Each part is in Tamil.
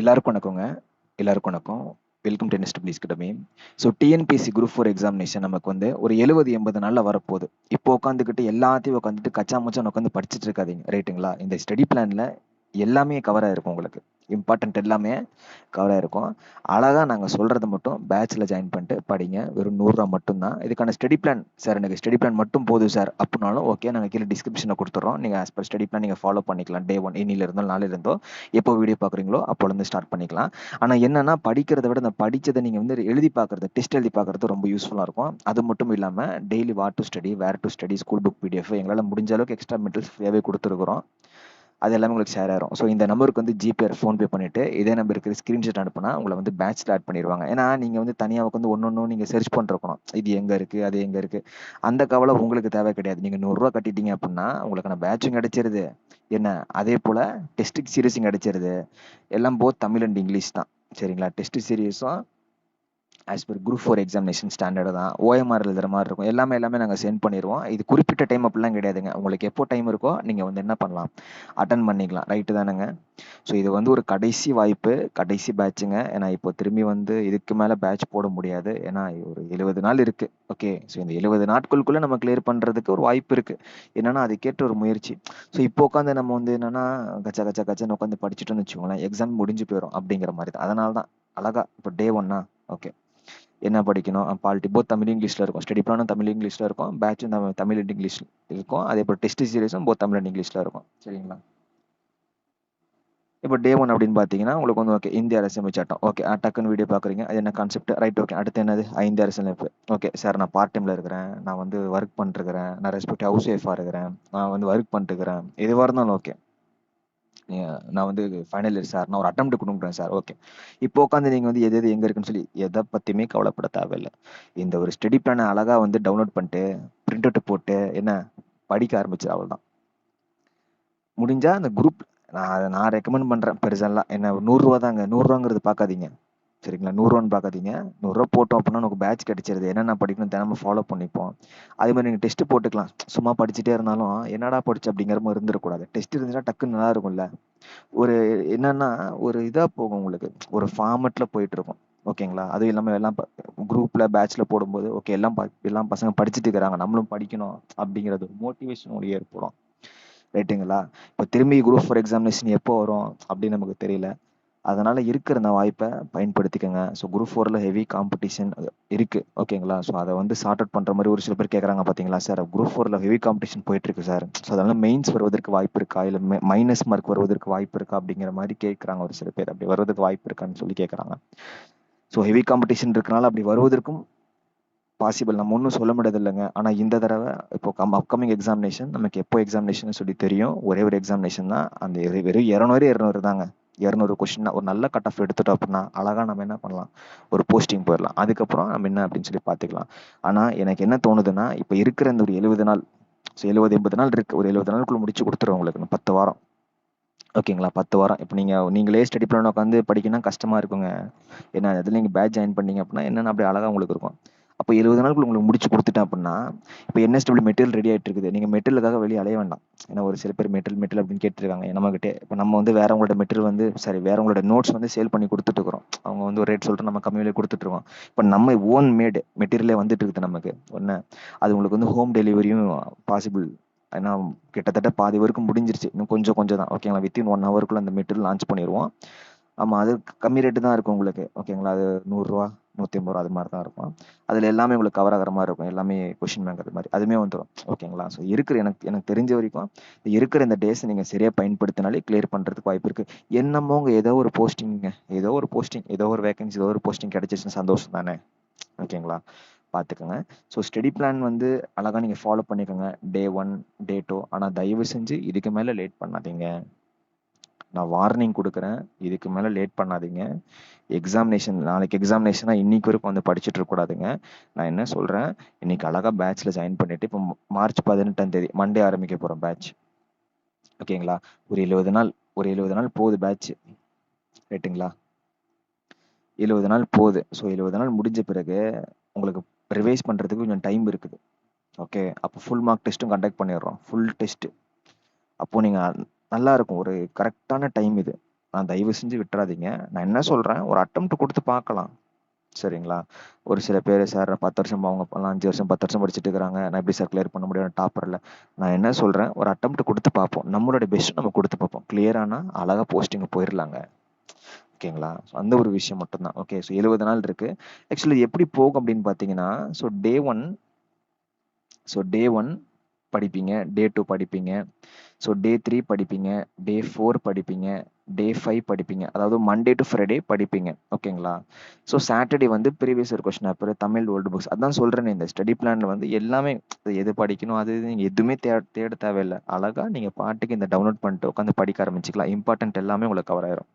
எல்லாருக்கும் வணக்கங்க. எல்லாருக்கும் வணக்கம். வெல்கம் டு நெஸ்ட் ப்ளீஸ் கிட்டமே so TNPSC group four examination நமக்கு வந்து ஒரு எழுபது எண்பது நாளில் வரப்போகுது. இப்போ உட்காந்துக்கிட்டு எல்லாத்தையும் உட்காந்துட்டு கச்சா மச்சான் உட்காந்து படிச்சுட்டு இருக்காதீங்க. ரைட்டுங்களா இந்த ஸ்டடி பிளானில் எல்லாமே கவராக இருக்கும் உங்களுக்கு. இம்பார்ட்டன்ட் எல்லாமே கவராக இருக்கும் அழகாக நாங்கள் சொல்கிறத மட்டும் பேட்சில் ஜாயின் பண்ணிட்டு படிங்க. வெறும் நூறுரூவா மட்டும்தான். இதுக்கான ஸ்டடி பிளான் சார் எனக்கு ஸ்டடி பிளான் மட்டும் போதும் சார் அப்படின்னாலும் ஓகே நாங்கள் கீழே டிஸ்கிரிப்ஷனில் கொடுத்துட்றோம். நீங்கள் ஆஸ் பர் ஸ்டடி பிளான் நீங்கள் ஃபாலோ பண்ணிக்கலாம். டே ஒன் இன்னில இருந்தோ நாளில் இருந்தோ எப்போ வீடியோ பார்க்குறீங்களோ அப்போலேருந்து ஸ்டார்ட் பண்ணிக்கலாம். ஆனால் என்னென்னா படிக்கிறத விட அந்த படித்ததை நீங்கள் வந்து எழுதி பார்க்குறது டெஸ்ட் எழுதி பார்க்குறது ரொம்ப யூஸ்ஃபுல்லாக இருக்கும். அது மட்டும் இல்லாமல் daily what to study where to study school book PDF எங்களால் முடிஞ்ச அளவுக்கு எக்ஸ்ட்ரா மெட்டீரியல்ஸ் ஃப்ரீயாகவே கொடுத்துருக்குறோம். அது எல்லாமே உங்களுக்கு ஷேர் ஆயிரும். ஸோ இந்த நம்பருக்கு வந்து ஜிபே ஃபோன்பே பண்ணிவிட்டு இதே நம்பருக்கு ஸ்க்ரீன்ஷாட் அனுப்புனா உங்களை வந்து பேட்ச் ஆட் பண்ணிடுவாங்க ஏன்னா நீங்கள் வந்து தனியாக வந்து ஒன்று ஒன்று நீங்கள் சர்ச் பண்ணிருக்கணும். இது எங்கே இருக்குது அது எங்கே இருக்குது அந்த கவலை உங்களுக்கு தேவை கிடையாது. நீங்கள் நூறுரூவா கட்டிட்டீங்க அப்படின்னா உங்களுக்கான பேட்சும் கிடைச்சிருது என்ன? அதே போல் டெஸ்ட் சீரியஸும் கிடைச்சிருது எல்லாம் போத் தமிழ் அண்ட் இங்கிலீஷ் தான். சரிங்களா? Test சீரியஸும் as per group four examination standard தான். ஓஎம்ஆர் எழுதுகிற மாதிரி இருக்கும். எல்லாமே எல்லாமே நாங்கள் சென்ட் பண்ணிடுவோம் இது குறிப்பிட்ட டைம் அப்படிலாம் கிடையாதுங்க. உங்களுக்கு எப்போ டைம் இருக்கோ நீங்கள் வந்து என்ன பண்ணலாம்? அட்டன் பண்ணிக்கலாம். ரைட்டு தானேங்க? ஸோ இது வந்து ஒரு கடைசி வாய்ப்பு. கடைசி பேட்சுங்க ஏன்னா இப்போ திரும்பி வந்து இதுக்கு மேலே பேட்ச் போட முடியாது. ஏன்னா ஒரு எழுபது நாள் இருக்குது ஓகே ஸோ இந்த எழுபது நாட்களுக்குள்ளே நம்ம கிளியர் பண்ணுறதுக்கு ஒரு வாய்ப்பு இருக்குது என்னென்னா அதுக்கேற்ற ஒரு முயற்சி. ஸோ இப்போ உட்காந்து நம்ம வந்து என்னென்னா கச்சா கச்சா கச்சான்னு உட்காந்து படிச்சுட்டோன்னு வச்சுக்கோங்களேன் எக்ஸாம் முடிஞ்சு போயிடும் அப்படிங்கிற மாதிரி தான். அதனால தான். அழகா. இப்போ டே ஒன்னா ஓகே என்ன படிக்கணும்? பாலிட்டி போத் தமிழ் இங்கிலீஷில் இருக்கும். ஸ்டடி பிளானும் தமிழ் இங்கிலீஷில் இருக்கும். பேட்சும் தமிழ் தமிழ் அண்ட் இங்கிலீஷ் இருக்கும். அதே போல் டெஸ்ட் சீரியஸும் போத் தமிழ் அண்ட் இங்கிலீஷில் இருக்கும். சரிங்களா? இப்போ டே ஒன் அப்படின்னு பார்த்தீங்கன்னா உங்களுக்கு வந்து ஓகே இந்திய அரசியல் சட்டம் ஓகே டக்குன்னு வீடியோ பார்க்குறீங்க. அது என்ன கான்செப்ட் ரைட் ஓகே அடுத்து என்னது? ஐந்து அரசியலமைப்பு ஓகே சார் நான் பார்ட் டைமில் இருக்கிறேன். நான் வந்து ஒர்க் பண்ணிருக்கிறேன் நான் ரெஸ்பெக்ட் ஹவுஸ் ஒய்ஃபாக இருக்கிறேன். நான் வந்து ஒர்க் பண்ணிட்டுருக்கிறேன் எதுவாக இருந்தாலும் ஓகே நான் வந்து ஃபைனல் இயர் சார் நான் ஒரு அட்டம் கொடுக்குறேன் சார் ஓகே இப்போ உட்காந்து நீங்கள் வந்து எது எது எங்கே இருக்குன்னு சொல்லி எதை பற்றியுமே கவலைப்பட தேவையில்லை. இந்த ஒரு ஸ்டடி பிளானை அழகாக வந்து டவுன்லோட் பண்ணிட்டு பிரிண்ட் அவுட் போட்டு என்ன படிக்க ஆரம்பிச்சு அவள் தான் முடிஞ்சால் அந்த குரூப் நான் அதை நான் ரெக்கமெண்ட் பண்ணுறேன் பெருசெல்லாம் என்ன நூறுரூவா தாங்க நூறுரூவாங்கிறது பார்க்காதீங்க. சரிங்களா? நூறுரூவான்னு பார்க்காதீங்க. நூறுரூவா போட்டோம் அப்படின்னா நமக்கு பேட்ச் கிடச்சிருது. என்னென்ன படிக்கணும் தினமும் ஃபாலோ பண்ணிப்போம். அதே மாதிரி நீங்கள் டெஸ்ட் போட்டுக்கலாம். சும்மா படிச்சுட்டே இருந்தாலும் என்னடா படிச்சு அப்படிங்கிற மாதிரி இருந்துடக்கூடாது டெஸ்ட் இருந்துச்சுன்னா டக்குன்னு நல்லா இருக்கும்ல. ஒரு என்னன்னா ஒரு இதாக போகும் உங்களுக்கு. ஒரு ஃபார்மெட்டில் போயிட்டு இருக்கும் ஓகேங்களா? அதுவும் இல்லாமல் எல்லாம் குரூப்பில் பேட்ச்சில் போடும்போது ஓகே எல்லாம் எல்லாம் பசங்க படிச்சுட்டு இருக்கிறாங்க. நம்மளும் படிக்கணும் அப்படிங்கிறது ஒரு மோட்டிவேஷன் ஏற்படும். ரைட்டுங்களா இப்போ திரும்பி குரூப் ஃபார் எக்ஸாமினேஷன் எப்போ வரும் அப்படின்னு நமக்கு தெரியல. அதனால் இருக்கிற அந்த வாய்ப்பை பயன்படுத்திக்கோங்க. ஸோ குரூப் ஃபோரில் ஹெவி காம்படிஷன் இருக்குது ஓகேங்களா ஸோ அதை வந்து சார்ட் அவுட் பண்ணுற மாதிரி ஒரு சில பேர் கேட்குறாங்க பார்த்தீங்களா சார் குரூப் ஃபோரில் ஹெவி காம்படிஷன் போயிட்டுருக்கு சார் ஸோ அதனால் மெயின்ஸ் வருவதற்கு வாய்ப்பு இருக்கா? இல்லை மைனஸ் மார்க் வருவதற்கு வாய்ப்பு இருக்கா? அப்படிங்கிற மாதிரி கேட்குறாங்க ஒரு சில பேர். அப்படி வருவதற்கு வாய்ப்பு இருக்கான்னு சொல்லி கேட்குறாங்க ஸோ ஹெவி காம்படிஷன் இருக்கனால அப்படி வருவதற்கும் பாசிபிள் நம்ம ஒன்றும் சொல்ல முடியாது இல்லைங்க ஆனால் இந்த தடவை இப்போ கம் அப்கமிங் எக்ஸாமினேஷன் நமக்கு எப்போ எக்ஸாமினேஷன் சொல்லி தெரியும். ஒரே ஒரு எக்ஸாமினேஷன் தான். அந்த வெறும் இரநூறு இரநூறு தாங்க. இரநூறு கொஷின்னா ஒரு நல்ல கட் ஆஃப் எடுத்துட்டோம் அப்படின்னா அழகாக நம்ம என்ன பண்ணலாம்? ஒரு போஸ்டிங் போயிடலாம். அதுக்கப்புறம் நம்ம என்ன அப்படின்னு சொல்லி பார்த்துக்கலாம். ஆனால் எனக்கு என்ன தோணுதுன்னா இப்போ இருக்கிற இந்த ஒரு எழுபது நாள் ஸோ எழுபது எண்பது நாள் இருக்கு. ஒரு எழுபது நாளுக்குள்ள முடிச்சு கொடுத்துருவோம் உங்களுக்கு பத்து வாரம். ஓகேங்களா பத்து வாரம். இப்போ நீங்கள் நீங்களே ஸ்டடி பிளான் உட்காந்து படிக்கணும் கஷ்டமாக இருக்குங்க. ஏன்னா அதில் நீங்கள் பேட்ச் ஜாயின் பண்ணீங்க அப்படின்னா என்னென்ன அப்படி அழகாக உங்களுக்கு இருக்கும். அப்போ எழுபது நாளுக்குள்ள உங்களுக்கு முடிச்சு கொடுத்துட்டேன் அப்படின்னா இப்போ என்எஸ்டபிள்யூ மெட்டீரியல் ரெடி ஆகிட்டு இருக்குது. நீங்கள் மெட்டீரியலுக்காக வெளியே அலைய வேண்டாம். ஏன்னா ஒரு சில பேர் மெட்டல் மெட்டல் அப்படின்னு கேட்டுருக்காங்க. நம்மகிட்ட இப்போ நம்ம வந்து வேறவங்களோட மெட்டீரியல் வந்து சரி வேறவங்களோட நோட்ஸ் வந்து சேல் பண்ணி கொடுத்துட்டு இருக்கிறோம். அவங்க வந்து ஒரு ரேட் சொல்லிட்டு நம்ம கம்மியிலே கொடுத்துட்ருக்கோம் இப்போ நம்ம ஓன் மேடு மெட்டீரியலே வந்துட்டு இருக்குது நமக்கு. ஒன்று அது உங்களுக்கு வந்து ஹோம் டெலிவரியும் பாசிபிள் ஏன்னா கிட்டத்தட்ட பாதி வரைக்கும் முடிஞ்சிருச்சு. இன்னும் கொஞ்சம் கொஞ்சம் தான். ஓகேங்களா வித்தின் ஒன் ஹவருக்குள்ள அந்த மெட்டீரியல் லான்ச் பண்ணிடுவோம் ஆமாம் அது கம்மி ரேட்டு தான் இருக்கும் உங்களுக்கு. ஓகேங்களா அது நூறுரூவா நூற்றி ஐம்பது ரூபா அது மாதிரி தான் இருக்கும். அதில் எல்லாமே உங்களுக்கு கவர் ஆகிற மாதிரி இருக்கும். எல்லாமே கொஷின் பேங்க் அது மாதிரி. அதுவுமே வந்துடும் ஓகேங்களா? ஸோ இருக்கிற எனக்கு எனக்கு தெரிஞ்ச வரைக்கும் இருக்கிற இந்த டேஸ் நீங்கள் சரியாக பயன்படுத்தினாலே கிளியர் பண்ணுறதுக்கு வாய்ப்பு இருக்குது என்னமோங்க ஏதோ ஒரு போஸ்டிங்க ஏதோ ஒரு போஸ்டிங் ஏதோ ஒரு வேகன்சி ஏதோ ஒரு போஸ்டிங் கிடைச்சிச்சுன்னு சந்தோஷம் தானே? ஓகேங்களா? பார்த்துக்கோங்க ஸோ ஸ்டடி பிளான் வந்து அழகாக நீங்கள் ஃபாலோ பண்ணிக்கோங்க. டே ஒன் டே டூ ஆனால் தயவு செஞ்சு இதுக்கு மேலே லேட் பண்ணாதீங்க. நான் வார்னிங் கொடுக்குறேன். இதுக்கு மேலே லேட் பண்ணாதீங்க. எக்ஸாமினேஷன் நாளைக்கு எக்ஸாமினேஷனாக இன்னைக்கு வரைக்கும் வந்து படிச்சுட்டு இருக்கக்கூடாதுங்க நான் என்ன சொல்கிறேன் இன்றைக்கி அழகாக பேட்ச்சில் ஜாயின் பண்ணிவிட்டு இப்போ மார்ச் பதினெட்டாம் தேதி மண்டே ஆரம்பிக்க போகிறோம் பேட்ச் ஓகேங்களா ஒரு எழுபது நாள் ஒரு எழுபது நாள் போகுது பேட்ச் ரைட்டுங்களா எழுபது நாள் போகுது ஸோ எழுபது நாள் முடிஞ்ச பிறகு உங்களுக்கு ரிவைஸ் பண்ணுறதுக்கு கொஞ்சம் டைம் இருக்குது. ஓகே அப்போ ஃபுல் மார்க் டெஸ்ட்டும் கண்டக்ட் பண்ணிடுறோம். ஃபுல் டெஸ்ட்டு அப்போது நீங்கள் நல்லா இருக்கும். ஒரு கரெக்டான டைம் இது. நான் தயவு செஞ்சு விட்டுறாதீங்க. நான் என்ன சொல்கிறேன் ஒரு அட்டம்ப்ட் கொடுத்து பார்க்கலாம். சரிங்களா? ஒரு சில பேர் சார் பத்து வருஷம் அவங்க அஞ்சு வருஷம் பத்து வருஷம் படிச்சுட்டு இருக்கிறாங்க. நான் எப்படி சார் கிளியர் பண்ண முடியும்? டாப்பரில் நான் என்ன சொல்கிறேன் ஒரு அட்டம்ப்ட் கொடுத்து பார்ப்போம். நம்மளோட பெஸ்ட் நம்ம கொடுத்து பார்ப்போம். கிளியரானா அழகாக போஸ்டிங் போயிடலாங்க ஓகேங்களா? ஸோ அந்த ஒரு விஷயம் மட்டும்தான். ஓகே ஸோ எழுபது நாள் இருக்குது ஆக்சுவலி எப்படி போகும் அப்படின்னு பார்த்தீங்கன்னா so day one so day one படிப்பீங்க டே டூ படிப்பீங்க. ஸோ டே த்ரீ படிப்பீங்க டே ஃபோர் படிப்பீங்க டே ஃபைவ் படிப்பீங்க. அதாவது மண்டே டு ஃப்ரைடே படிப்பீங்க. ஓகேங்களா ஸோ சாட்டர்டே வந்து previous year question paper Tamil old books அதான் சொல்கிறேன் இந்த ஸ்டடி பிளானில் வந்து எல்லாமே எது படிக்கணும் அது நீங்கள் எதுவுமே தே தேட தேவையில்லை. அழகாக நீங்கள் பாட்டுக்கு இந்த டவுன்லோட் பண்ணிட்டு உட்காந்து படிக்க ஆரம்பிச்சிக்கலாம். இம்பார்ட்டன்ட் எல்லாமே உங்களுக்கு கவர் ஆயிரும்.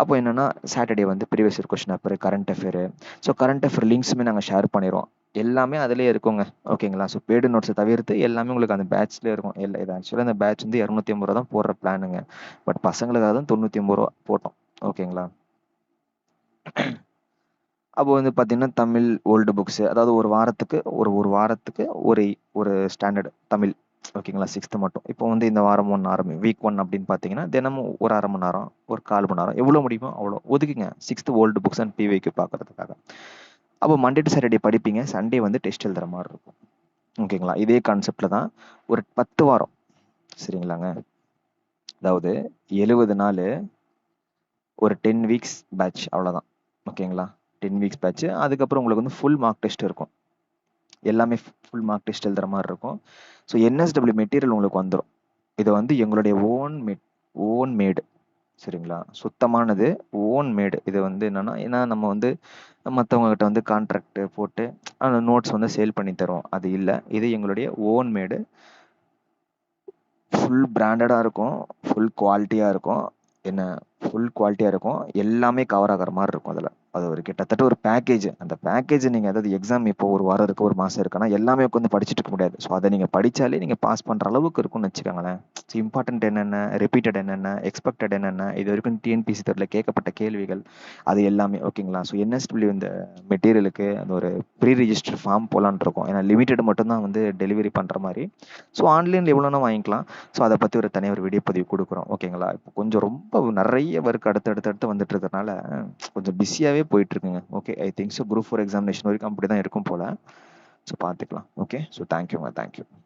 அப்போ என்னென்னா சாட்டர்டே வந்து previous year question paper current affair so current affair லிங்க்ஸுமே நாங்கள் ஷேர் பண்ணிடுவோம் எல்லாமே அதுலேயே இருக்குங்க. ஓகேங்களா ஸோ பேடு நோட்ஸை தவிர்த்து எல்லாமே உங்களுக்கு அந்த பேட்ச்லேயே இருக்கும். இல்லை இது ஆக்சுவலாக அந்த பேட்ச் வந்து இரநூத்தி ஐம்பது ரூபா தான் போடுற பிளானுங்க பட் பசங்களுக்காக தான் தொண்ணூற்றி ஐம்பது ரூபா போட்டோம். ஓகேங்களா அப்போ வந்து பார்த்தீங்கன்னா தமிழ் ஓல்டு புக்ஸு அதாவது ஒரு வாரத்துக்கு ஒரு ஒரு வாரத்துக்கு ஒரு ஒரு ஸ்டாண்டர்ட் தமிழ். ஓகேங்களா சிக்ஸ்த்து மட்டும். இப்போ வந்து இந்த வாரம் ஒன்று ஆரம்பி வீக் ஒன் அப்படின்னு பார்த்தீங்கன்னா தினமும் ஒரு அரை மணி நேரம் ஒரு கால் மணி நேரம். எவ்வளோ முடியுமோ அவ்வளோ ஒதுக்குங்க. சிக்ஸ்த்து ஓல்டு புக்ஸ் அண்ட் பிவிக்கு பார்க்கறதுக்காக அப்போ மண்டே டு சாட்டர்டே படிப்பீங்க. சண்டே வந்து டெஸ்ட் எழுதுற மாதிரி இருக்கும். ஓகேங்களா இதே கான்செப்டில் தான் ஒரு பத்து வாரம். சரிங்களாங்க? அதாவது எழுபது நாள் ஒரு டென் வீக்ஸ் பேட்ச் அவ்வளோதான் ஓகேங்களா டென் வீக்ஸ் பேட்ச் அதுக்கப்புறம் உங்களுக்கு வந்து ஃபுல் மார்க் டெஸ்ட் இருக்கும். எல்லாமே ஃபுல் மார்க் டெஸ்ட் எழுதுற மாதிரி இருக்கும். ஸோ என்எஸ்டபிள்யூ மெட்டீரியல் உங்களுக்கு வந்துடும் இதை வந்து எங்களுடைய ஓன் மெட் ஓன் மேடு சரிங்களா? சுத்தமானது ஓன் மேடு இது வந்து என்னன்னா ஏன்னா நம்ம வந்து மற்றவங்க கிட்ட வந்து கான்ட்ராக்ட் போட்டு அந்த நோட்ஸ் வந்து சேல் பண்ணி தரோம் அது இல்லை. இது எங்களுடைய ஓன் மேடு ஃபுல் பிராண்டடாக இருக்கும். ஃபுல் குவாலிட்டியாக இருக்கும். என்ன? ஃபுல் குவாலிட்டியாக இருக்கும். எல்லாமே கவர் ஆகிற மாதிரி இருக்கும் அதில். அது ஒரு கிட்டத்தட்ட ஒரு பேக்கேஜ் அந்த பேக்கேஜ் நீங்கள் அதாவது எக்ஸாம் இப்போ ஒரு வாரம் இருக்கு ஒரு மாதம் இருக்குன்னா எல்லாமே உட்காந்து படிச்சுட்டு இருக்க முடியாது. ஸோ அதை நீங்கள் படித்தாலே நீங்கள் பாஸ் பண்ணுற அளவுக்கு இருக்கும்னு வச்சுக்கோங்களேன். ஸோ இம்பார்ட்டன்ட் என்னென்ன ரிப்பீட்டட் என்னென்ன எக்ஸ்பெக்டட் என்னென்ன இது வரைக்கும் டிஎன்பிசி தரில் கேட்கப்பட்ட கேள்விகள் அது எல்லாமே ஓகேங்களா ஸோ என்எஸ்டபிள்யூ இந்த மெட்டீரியலுக்கு அந்த ஒரு ப்ரீ ரிஜிஸ்டர் ஃபார்ம் போகலான் இருக்கும். ஏன்னா லிமிட்டட் மட்டும்தான் வந்து டெலிவரி பண்ணுற மாதிரி. ஸோ ஆன்லைனில் எவ்வளோனா வாங்கிக்கலாம். ஸோ அதை பற்றி ஒரு தனியாக ஒரு வீடியோ பதிவு கொடுக்குறோம். ஓகேங்களா இப்போ கொஞ்சம் ரொம்ப நிறைய ஒர்க் அடுத்து அடுத்து அடுத்து வந்துட்டு இருக்கிறதுனால கொஞ்சம் பிஸியாகவே போயிட்டு இருக்குங்க okay I think so group four examination வரைக்கும் அப்படி தான் இருக்கும் போல். ஸோ பார்த்துக்கலாம். ஓகே ஸோ தேங்க்யூங்க தேங்க்யூ